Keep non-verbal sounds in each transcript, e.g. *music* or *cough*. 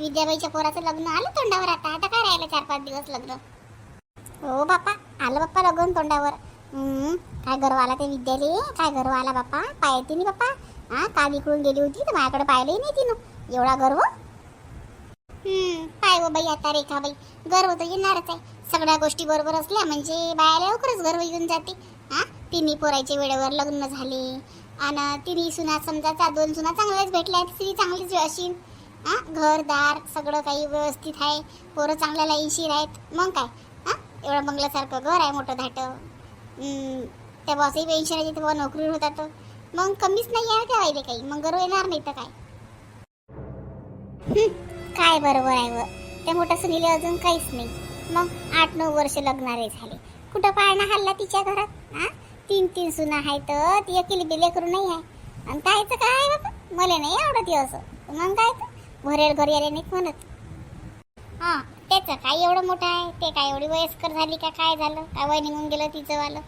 विद्याबाईच्या पोराचं लग्न आलं तोंडावर आता. आता काय राहिलं चार पाच दिवस लग्न? हो बापा आलं बाप्पा लग्न तोंडावर. काय गर्व आला ते विद्याले? काय गर्व आला बाप्पा? पाहते नाही बाप्पा. हा काल इकडून गेली होती? तर माझ्याकडे पाहिलंही नाही तिनं. एवढा गर्व? पाय हो बाई आता रेखाबाई गर्व तर येणारच आहे. सगळ्या गोष्टी बरोबर असल्या म्हणजे बायाला लवकरच गर्व येऊन जाते. हा तिन्ही पोराच्या वेळेवर लग्न झाले. आणि तिन्ही सुना समजा दोन सुना चांगल्याच भेटल्या तिसरी चांगलीच अशी. हा घरदार सगळं काही व्यवस्थित आहे. पोरं चांगल्या लाईनशीर आहेत. मग काय? हा एवढं बंगल्यासारखं घर आहे मोठं धाटं. त्या बॉसही पेन्शन आहे तेव्हा नोकरीवर होता तर मग कमीच नाही आहे त्या वाईले काही. मग गरव येणार नाही तर काय? काय बरोबर आहे व? त्या मोठ्या सुनीले अजून काहीच नाही. मग आठ नऊ वर्ष लग्नारे झाले. कुठं पाळणा हल्ला तिच्या घरात? तीन तीन सुना आहेत तर ती अकेली बिले करू नाही आहे. आणि कायचं काय बाबा मला नाही आवडत असं. मग काय तर? भरेल घरी आले नाहीत म्हणत हा त्याचं काय एवढं मोठं आहे? ते काय एवढी वयस्कर झाली का काय झालं? काय वय निघून गेलं तिचं वालं?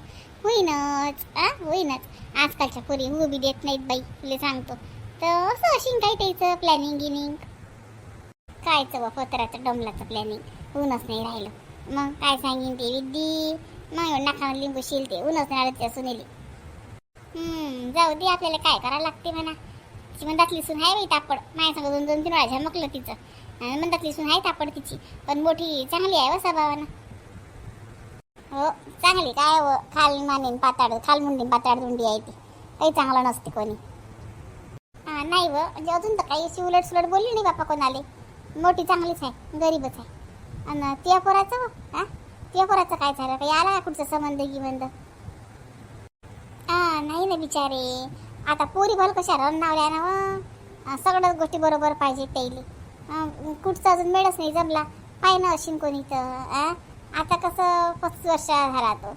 होईनच आ? होईनच. आजकालच्या पोरी हो बी देत नाहीत बाई तुला सांगतो. तर असं अशीन काही त्याचं प्लॅनिंग गिनिंग? कायचं बा पत्राचं डमलाचं प्लॅनिंग होऊनच नाही राहिलं. मग काय सांगीन ते विद्दी? मग एवढं लिंबू शिलते ऊनच नाही सुनेली. हम्म, जाऊ दे आपल्याला काय करावं लागते म्हणा. तिची मंदातली सून आहे बाई तापड. माझ्या सांग दोन दोन तीन वेळा झमकलं तिचं. आणि मंदातली सून आहे तापड तिची. पण मोठी चांगली आहे व स्वभावानं. हो चांगली काय व खाल मानेन पाताड खाल मुंडीन पाताड दुंडी आहे ती. काही चांगलं नसते कोणी. हा, नाही व. म्हणजे अजून तर काही अशी उलट सुलट बोलली नाही बापा कोणाले. मोठी चांगलीच आहे गरीबच आहे. आणि तिया पोराचं व, हा? तिया पोराचं काय झालं? काही आला का कुठचा संबंध गिबंध? हा नाही ना बिचारे. आता पोरी भल कशा रन ना सगळ्याच गोष्टी बरोबर पाहिजे त्याईले कुठचं कुठचा अजून मेळच नाही जमला. पाय ना अशीन कोणी तर आता कसं पस्तीस वर्ष झाला तो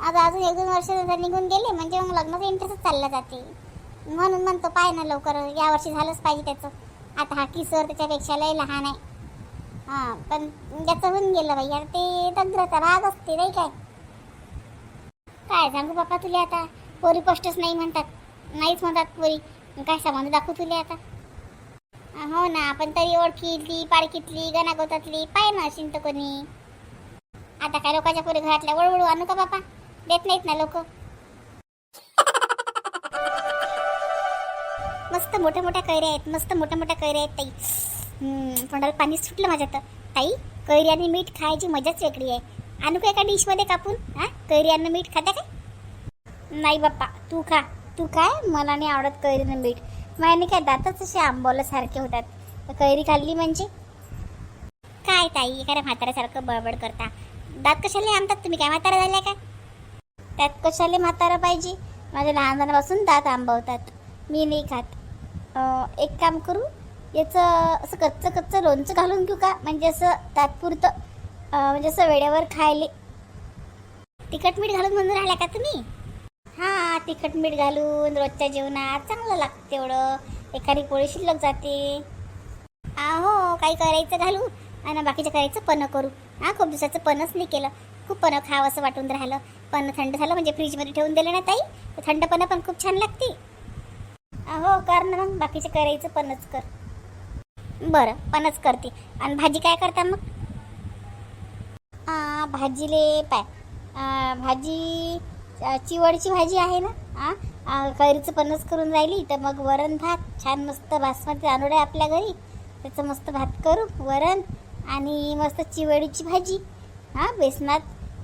आता अजून एक दोन वर्ष जर निघून गेले म्हणजे मग लग्नाचा इंटरेस्टच चालला जाते. म्हणून म्हणतो पाय ना लवकर या वर्षी झालंच पाहिजे त्याचं. आता हा किसर त्याच्यापेक्षा लय लहान आहे. हां पण ज्याचं होऊन गेलं बाई आता ते दग्धचा भाग असते नाही काय? काय सांगू बापा तुला आता? पोरी पोस्टच नाही म्हणतात. नाहीच म्हणतात पोरी. काय संबंध दाखवू तुले आता? हो ना आपण तरी ओळखीतली पाडकीतली गणागोतातली पाय ना असेल तर कोणी. आता काय लोकांच्या पोरी घरातल्या वळवळू आणू का बापा? देत नाहीत ना लोक. मस्त मोठ्या मोठ्या कैऱ्या आहेत मस्त मोठ्या मोठ्या कैऱ्या आहेत ताई. तोंडाला पाणी सुटलं माझ्या तर. ताई कैरी आणि मीठ खायची मजाच वेगळी आहे. आणू का एका डिशमध्ये कापून? हा? कैरी आणि मीठ खाता काय? नाही बाप्पा तू खा. तू काय? मला नाही आवडत कैरी मीठ. माझ्याने काय दातच असे आंबवल्यासारखे होतात. कैरी खाल्ली म्हणजे? काय ताई? एखाद्या म्हाताऱ्यासारखं बळबड करता. दात कशाला आणतात तुम्ही? काय म्हातारा झाल्या काय? त्यात कशाला म्हातारा पाहिजे? माझ्या लहानपणापासून दात आंबवतात. मी नाही खात. एक काम करू. याचं असं कच्चं कच्चं लोणचं घालून घेऊ का? म्हणजे असं तात्पुरतं म्हणजे असं वेळेवर खायले. तिखट मीठ घालून म्हणून राहिला का तुम्ही? तिखट मीठ घालून रोजच्या जेवणात चांगलं लागतं तेवढं. एखादी पोळी शिल्लक जाते. हो काही करायचं घालू? आणि बाकीचं करायचं पनं करू. हा खूप दिवसाचं पणच नाही केलं. खूप पनं खावं असं वाटून राहिलं. पन्न थंड झालं म्हणजे फ्रीजमध्ये ठेवून दिलं ना ताई? तर थंड पण खूप छान लागते. हो कर ना मग. बाकीचं करायचं पणच कर. बरं पणच करते. आणि भाजी काय करता मग? भाजीले पाय. आ, भाजी चिवडची भाजी आहे ना? हां कैरीचं पन्नास करून राहिली तर मग वरण भात. छान मस्त बासमती तांदूळ आहे आपल्या घरी. त्याचं मस्त भात करू वरण आणि मस्त चिवडीची भाजी. हां बेसनात.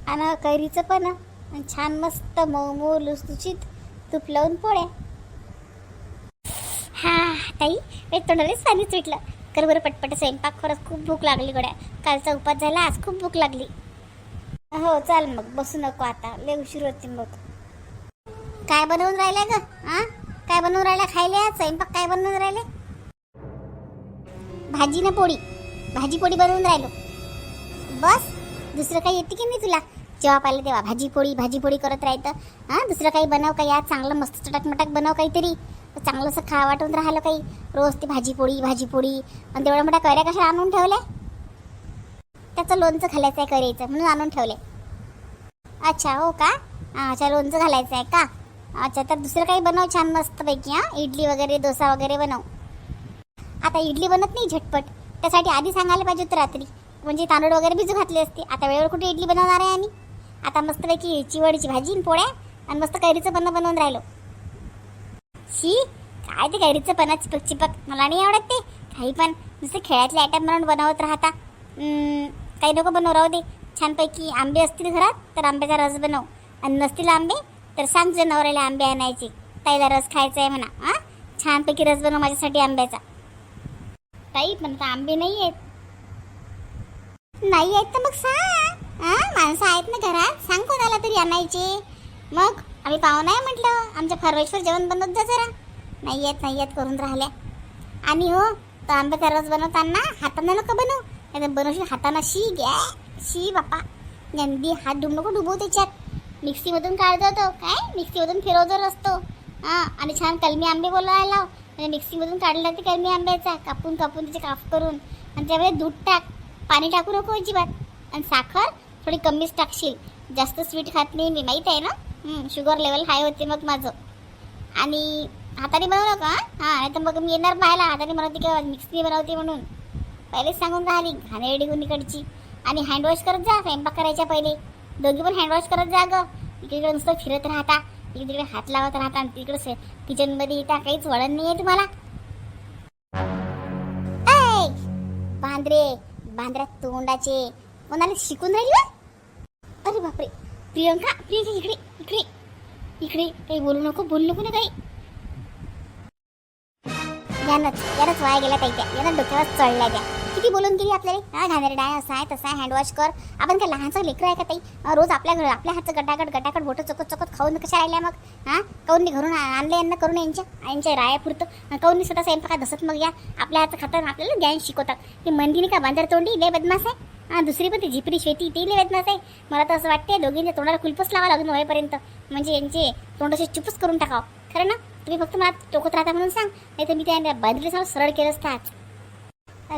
आणि कैरीचं पण. आणि छान मस्त मऊ मऊ लुसलुशीत तूप लावून पोळ्या. हा ताई एक तोंडानेच पाणी सुटलं. कर बरं पटपट स्वयंपाक खरंच खूप भूक लागली गड्या. कालचा उपास झाला आज खूप भूक लागली. हो चाल मग बसू नको आता. लय उशीर होती मग. काय बनवून राहिल्या ग? हा काय बनवून राहिल्या? खायला स्वयंपाक काय बनवून राहिले? भाजी ना पोळी. भाजी पोळी बनवून राहिलो. बस दुसरं काही येते की मी तुला? जेव्हा पाहिलं तेव्हा. भाजी पोळी भाजी पोळी करत राहतं हां दुसरं काही बनव काही आज चांगलं मस्त चटकमटक बनव काहीतरी. चांगलं असं खा वाटून राहिलं काही. रोज ती भाजी पोळी भाजी पोळी. आणि तेवढ्या मोठ्या कैऱ्या कशा आणून ठेवल्या? त्याचं लोणचं घालायचं आहे करायचं म्हणून आणून ठेवले. अच्छा हो का? अच्छा लोणचं घालायचं आहे का? अच्छा तर दुसरं काही बनव छान मस्तपैकी हां. इडली वगैरे डोसा वगैरे बनव. आता इडली बनत नाही झटपट. त्यासाठी आधी सांगायला पाहिजे होतं रात्री. म्हणजे तांदूळ वगैरे भिजू घातले असते. आता वेळेवर कुठे इडली बनवणार आहे आम्ही? आता मस्तपैकी चिवडीची भाजी आणि पोळ्या आणि मस्त कैरीचं पन्नं बनवून राहिलो. शी काय ते कैरीचं पन्ना चिपक चिपक मला नाही आवडत ते. काही पण. नुसते खेळातले आयटम बनवून बनवत राहता. काही नको बनव राहू दे. छानपैकी आंबे असतील घरात तर आंब्याचा रस बनव. आणि नसतील आंबे तर सांग तुझ्या नवऱ्याला आंबे आणायचे. ताईला रस खायचा आहे म्हणा हां? छानपैकी रस बनव माझ्यासाठी आंब्याचा. ताई पण आता आंबे नाही आहेत. नाही आहेत तर मग सांग. हां? माणसं आहेत ना घरात. सांग कोणाला तरी आणायचे. मग आम्ही पाहुणा आहे म्हटलं. आमच्या फरवेश्वर जेवण बनवत जा जरा. नाही येत नाही येत करून राहिल्या. आणि हो तर आंब्याचा रस बनवताना हाताने नको बनव. नाही तर बनवशील हाताना शी घ्या. शी बापा गंदी हात डुब नको डुबू त्याच्यात. मिक्सीमधून काढतो तो. काय? मिक्सीमधून फिरवतो असतो हां आणि छान कलमी आंबे बोलायला लाव. म्हणजे मिक्सीमधून काढला ते कलमी आंब्याचा. कापून कापून त्याचे काफ करून. आणि त्यावेळेस दूध टाक. पाणी टाकू नको अजिबात. आणि साखर थोडी कमीच टाकशील. जास्त स्वीट खात नाही मी. माहीत आहे ना? शुगर लेवल हाय होते मग माझं. आणि हाताने बनवलं का हां. नाही तर मग मी येणार पाहायला हाताने बनवते किंवा मिक्सीने बनवते म्हणून. पहिलेच सांगून राहिली घाणेरडी इकडची आणि हँडवॉश करत जा स्वयंपाक करायच्या पहिले. दोघी पण हँडवॉश करत जा ग. इकडे नुसतं फिरत राहता इकडे तिकडे हात लावत राहता आणि तिकडे किचनमध्ये येता काहीच वळण नाही आहे तुम्हाला बांद्रे बांद्रा तोंडाचे. कोणाला शिकून राहिली अरे बापरे! प्रियंका प्रियंका इकडे इकडे. इकडे काही बोलू नको बोलू नको ना काही. यानंच यानंच वाया गेल्या ताईच्या यानं डोक्यावर चढल्या त्या. किती बोलून गेली आपल्याला? हा घाणेरडा आहे असं आहे तसं आहे हँडवॉश कर. आपण काय लहानचं लेकरं आहे का ताई? रोज आपल्या घर आपल्या हातचं गटागट गटागट बोटं चकत चकत खाऊन कशा राहिल्या मग? हां? काऊन घरून आ- आणलं यांना करून यांच्या यांच्या राया पुरतं काऊन स्वतः स्वयंपाकात बसत मग या. आपल्या हातचं खातात आपल्याला ज्ञान शिकवतात. की मंदिनी का बांधर तोंडी लय बदमाश आहे. हां दुसरी पण ती झिपरी शेती ती लय बदमाश आहे. मला तर असं वाटते दोघींच्या तोंडाला कुलपच लावा लागून होईपर्यंत म्हणजे यांचे तोंडाचे चुपच करून टाकावं. खरं ना? तुम्ही फक्त मला टोकत राहता म्हणून सांग. नाही तर मी त्या बांधले सांग सरळ केलं असतात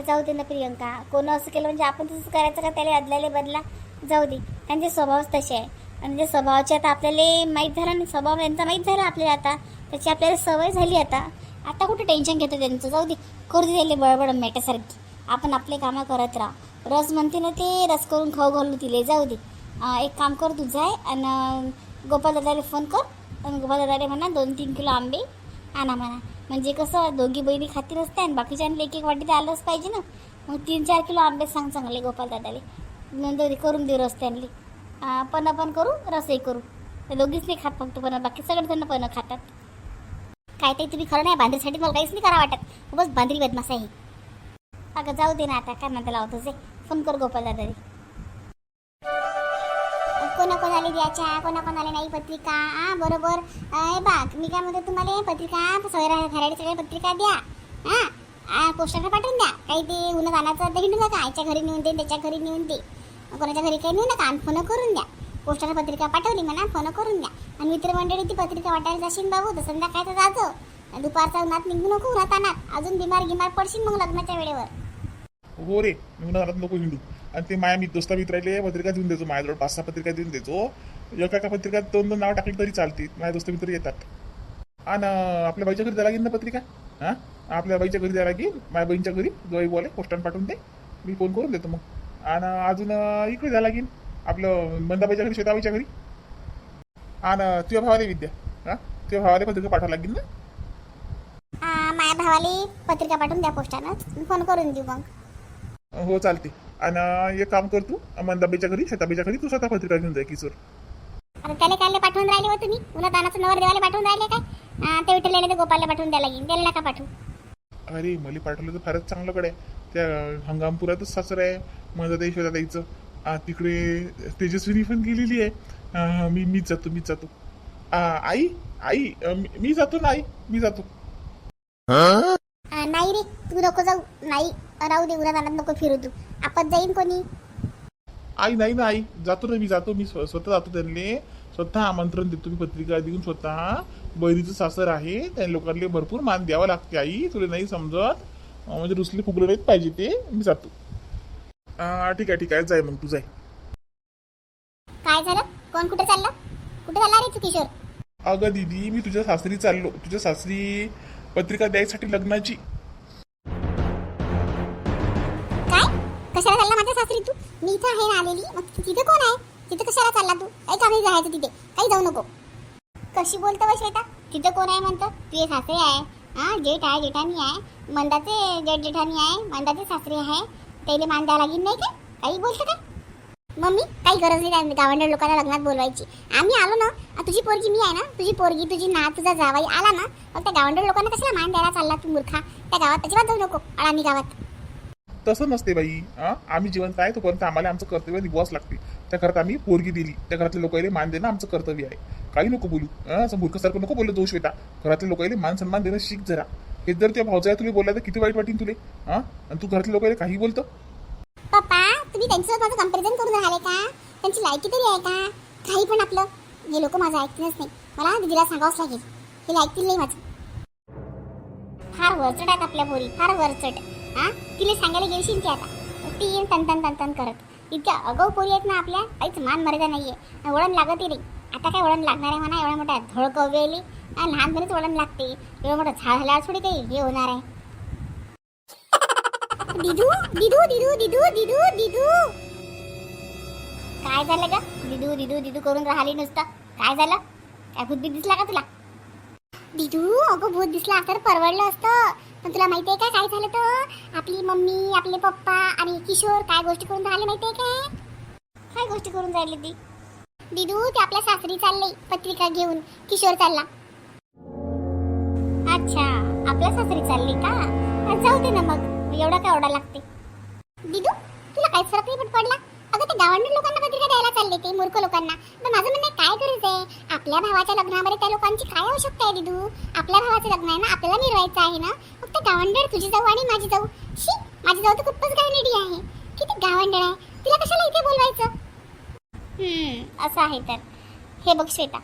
जाऊ दे ना प्रियंका. कोण असं केलं म्हणजे आपण तसंच करायचं का? त्याला अदलाले बदला. जाऊ दे. त्यांचे स्वभावच तसे आहे. आणि त्या स्वभावाचे आता आपल्याला माहीत झाला आणि स्वभाव यांचा माहीत झाला आपल्याला आता. त्याची आपल्याला सवय झाली आता. आता कुठे टेन्शन घेतो त्यांचं? जाऊ दे. करू दे त्याला बळबड मेट्यासारखी आपण आपले कामं करत राहा. रस म्हणते ना ते रस करून खाऊ घालू तिले. जाऊ दे. एक काम कर तुझं आहे आणि गोपाल दादाला फोन कर. आणि गोपाल दादाला म्हणा दोन तीन किलो आंबे आणा म्हणा. म्हणजे कसं दोघी बहिणी खाती नसते आणि बाकीच्यांना एक एक वाटी तर आलंच पाहिजे ना. मग तीन चार किलो आंबे सांग चांगले गोपाल दादाले. नंतर करून देऊ रस्त्यांनी. पण आपण करू रसही करू. ते दोघीच नाही खात फक्त पण बाकी सगळेजण पण खातात. काय ते तुम्ही खरं नाही बांधरीसाठी मला काहीच नाही करा वाटत. बस बांधरी बदमास आहे अगं जाऊ दे ना आता काय म्हणता लावतोच आहे फोन कर गोपाल दादाले. कोणा कोणाला द्यायच्या कोणा कोणाला नाही पत्रिका? हा बरोबर. बाग मी काय म्हणतो तुम्हाला पत्रिका सोयरा घराडी सगळ्या पत्रिका द्या. हा? पोस्टरला पाठवून द्या. काही ते उन्हात आणायचं ते हिंडू नका. आईच्या घरी नेऊन दे त्याच्या घरी नेऊन दे. कोणाच्या घरी काही नेऊ नका आणि फोन करून द्या. पोस्टर पत्रिका पाठवली म्हणा फोन करून द्या. आणि मित्रमंडळी ती पत्रिका वाटायला जाशील बाबू तर संध्याकाळचं जायचं दुपारचा उन्हात निघू नको उन्हात आणत अजून बिमार गिमार पडशील मग लग्नाच्या वेळेवर. हो रे नको हिंडू. आणि ते माया मी दोस्ता मित्राले पत्रिका देऊन देतो माझ्याजवळ पाच सहा पत्रिका देऊन देतो. एका एका पत्रिकात दोन दोन नाव टाकली तरी चालतील. माझ्या दोस्त मित्र येतात. आणि आपल्या बाईच्या घरी द्यायला लागेल ना पत्रिका? हां? आपल्या बाईच्या घरी द्यायला लागेल. माझ्या बहिणीच्या घरी जो बोले पोस्टान पाठवून दे. मी फोन करून देतो मग. आणि अजून इकडे द्यायला लागेल. आपलं मंदाबाईच्या घरी श्वेताबाईच्या घरी. आणि तुझ्या भावाले विद्या. हां? तुझ्या भावाले पत्रिका पाठवायला लागेल ना? माझ्या भावाला पत्रिका पाठवून द्या पोस्टानं फोन करून देऊ मग. हो चालते आणि एक काम कर तू मंदाबाईच्या घरी शेताबाईच्या घरी तू स्वतः पत्रिका घेऊन जाय किशोर. आता त्याला काय पाठवून राहिले हो तुम्ही? उन्हात आणाचं नवर देवाला पाठवून राहिले काय? ते विठ्ठल ते गोपालला पाठवून द्यायला लागेल. त्याला नका पाठवू. अरे मला पाठवलं तर फारच चांगलं कडे त्या हंगामपुरातच सासर आहे माझं ते शोधा द्यायचं आ, तिकडे तेजस्विनी पण गेलेली आहे. आ, मी मीच जातो मीच जातो. आ, आई आई अ, मी- मी जातो ना आई? मी जातो आ, नाही रे तू नको जाऊ नाही राहू दे आणत नको फिरू तू. आपण जाईन कोणी? आई नाही ना आई जातो ना मी जातो. मी स्व- स्वतः जातो त्यांनी. स्वतः आमंत्रण देतो. मी पत्रिका देऊन स्वतः बहिणीचं सासर आहे. त्या लोकांना भरपूर मान द्यावं लागते आई. तुला नाही समजत? अं, म्हणजे रुसले फुगले नाहीत पाहिजे ते. मी जातो. ठीक आहे ठीक आहे. जाय मग तू जाय. काय झालं? कोण कुठे चाललं? कुठे चालला रे तू किशोर? अगं दीदी मी तुझ्या सासरी चाललो. तुझ्या सासरी पत्रिका द्यायसाठी लग्नाची. कशाला चालला माझ्या सासरी तू? मी इथं आहे ना आलेली. मग तिथे कोण आहे? तिथे कशाला चालला तू? काही कामी जायचं तिथे. काही जाऊ नको. कशी बोलतो बा श्वेता? तिथे कोण आहे म्हणतं? तुझे सासरे आहे. हा जेठ आहे जेठानी आहे. मंदाचे जेठ जेठानी आहे. मंदाचे सासरे आहे. त्याला मान द्यावं लागेल नाही का? काही बोलतं काय मम्मी काही गरज नाही त्या लोकांना लग्नात बोलवायची. आम्ही आलो ना तुझी पोरगी मी आहे ना? तुझी पोरगी तुझी ना तुझा जावाई आला ना? मग त्या गावंडर लोकांना कशाला मान द्यायला चालला तू मूर्खा? त्या गावात अजिबात जाऊ नको. अळानी गावात. तसं नसते बाई आम्ही जिवंत आहे तोपर्यंत आम्हाला आमचं कर्तव्य निभवावंच लागते. त्या घरात आम्ही पोरगी दिली. त्या घरातल्या लोकांना मान देणं आमचं कर्तव्य आहे. काही नको बोलू. असं मूर्खसारखं नको बोललं दोष श्वेता घरातल्या लोकांना मान सन्मान देणं शिक जरा. हे जर त्या भावजाया तुला बोलला तर किती वाईट वाटेल तुले? हा? आणि तू घरातल्या लोकांना काही बोलतो? पप्पा तुम्ही त्यांच्यासोबत माझं कंपॅरिझन करून राहिले का? त्यांची लायकी तरी आहे का? काही पण आपलं. हे लोक माझं ऐकतीलच नाही. मला दिदीला सांगावंच लागेल. हे ऐकतील नाही माझं. फार वरचट आहेत आपल्या पोरी फार वरचट हां? तिला सांगायला गेलशील ती आता? ती येईन तन तन तन करत. इतक्या अगाऊ पोरी आहेत ना आपल्या काहीच मान मर्यादा नाहीये. आहे वळण लागतही नाही. आता काय वळण लागणार आहे म्हणा? एवढ्या मोठ्या धडकवेली आणि लहानपणीच वळण लागते. एवढं मोठं झाड झाल्यावर थोडी काही? हे होणार आहे. दिदू दिदू दिदू दिदू दिदू दिदू. काय झालं ग? दिदू दिदू दिदू करून राहिली नुसतं. काय झालं? काय भूत दिसला का तुला? दिदू अगं भूत दिसला तर परवडलं असतं. पण तुला माहिती आहे का काय झालं तर? आपली मम्मी आपले पप्पा आणि किशोर काय गोष्टी करून राहिले माहिती आहे काय? काय गोष्टी करून राहिले ती? दिदू ते आपल्या सासरी चालले पत्रिका घेऊन. किशोर चालला. अच्छा आपल्या सासरी चालली का? जाऊ दे ना मग एवढा काय ओढा लागते. दिदू तुला काहीच फरक नाही पण पडला? अगं ते गावंडर लोकांना पत्रिका द्यायला चालले ते मूर्ख लोकांना. पण माझं म्हणणं काय गरज आहे? आपल्या भावाच्या लग्नामध्ये त्या लोकांची काय आवश्यकता आहे दिदू? आपल्या भावाचं लग्न आहे ना आपल्याला मिरवायचं आहे ना? फक्त गावंडळ तुझी जाऊ आणि माझी जाऊ. शी माझी जाऊ तर खूपच गावनेडी आहे. किती गावंडळ आहे. तिला कशाला इथे बोलवायचं? असं आहे तर. हे बघ श्वेता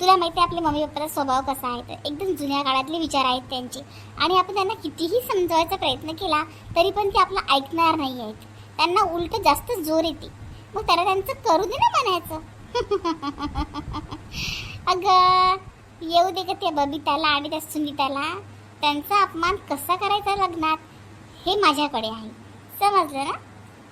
तुला माहिती आहे आपल्या मम्मी पप्पाचा स्वभाव कसा आहे तर? एकदम जुन्या काळातले विचार आहेत त्यांचे. आणि आपण त्यांना कितीही समजवायचा प्रयत्न केला तरी पण ते आपलं ऐकणार नाही आहेत. त्यांना उलट जास्त जोर येते. मग त्याला त्यांचं करू दे ना म्हणायचं *laughs* अगं येऊ दे का त्या बबिताला आणि त्या सुनीताला. त्यांचा अपमान कसा करायचा लग्नात? हे माझ्याकडे आहे. समजलं ना?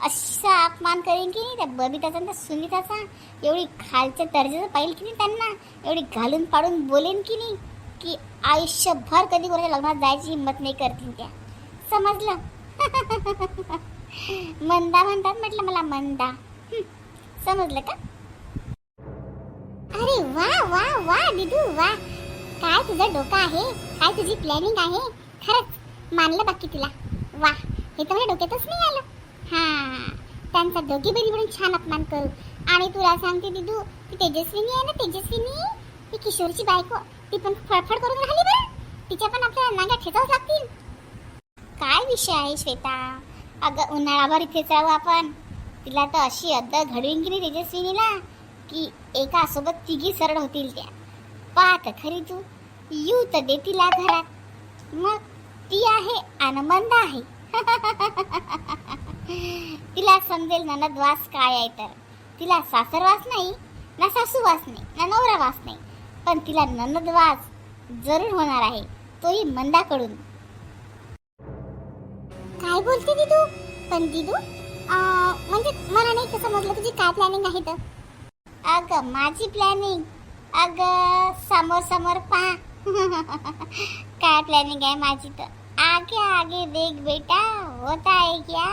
असा अपमान करेन की नाही त्या बबिताचा आणि त्या सुनीताचा? एवढी खालच्या दर्जाचं पाहिजे की नाही त्यांना? एवढी घालून पाडून बोलेन की नाही? की आयुष्यभर कधी कोणाच्या लग्नात जायची हिंमत नाही करतील त्या. समजलं? *laughs* मंदा म्हणतात म्हटलं मला मंदा. समजलं का? अरे वा वा वा दिदू वा. काय तुझं डोकं आहे? काय तुझी प्लॅनिंग आहे? खरंच मानलं बाकी तुला. वा हे तर माझ्या डोक्यातच नाही आलं हा त्यांचा दोघी बरी म्हणून छान अपमान करू. आणि तुला सांगते दिदू ती तेजस्विनी आहे ना तेजस्विनी? ती किशोरची बायको. ती पण फडफड करून राहिली बरं. तिच्या पण आपल्याला नांग्या ठेचावच लागतील. काय विषय आहे श्वेता? अगं उन्हाळाभर इथेच राहू आपण. तिला तर अशी अद्द घडवीन की नाही तेजस्विनीला? की एका सोबत तिघी सरळ होतील त्या. पाहत खरी तू. यू तर दे तिला घरात मग ती आहे आनंद आहे. *laughs* तिला समजेल ननदवास काय आहे तर. तिला सासरवास नाही ना सासूवास नाही ना नवरावास नाही. पण तिला ननदवास जरूर होणार आहे तोही मंदाकडून. काय बोलते दिदू? पण दिदू म्हणजे मला नाही कसं समजलं तुझी काय प्लॅनिंग आहे तर? अगं माझी प्लॅनिंग अगं समोर समोर पहा. *laughs* काय प्लॅनिंग आहे माझी तर? आगे आगे देख बेटा. होता है क्या?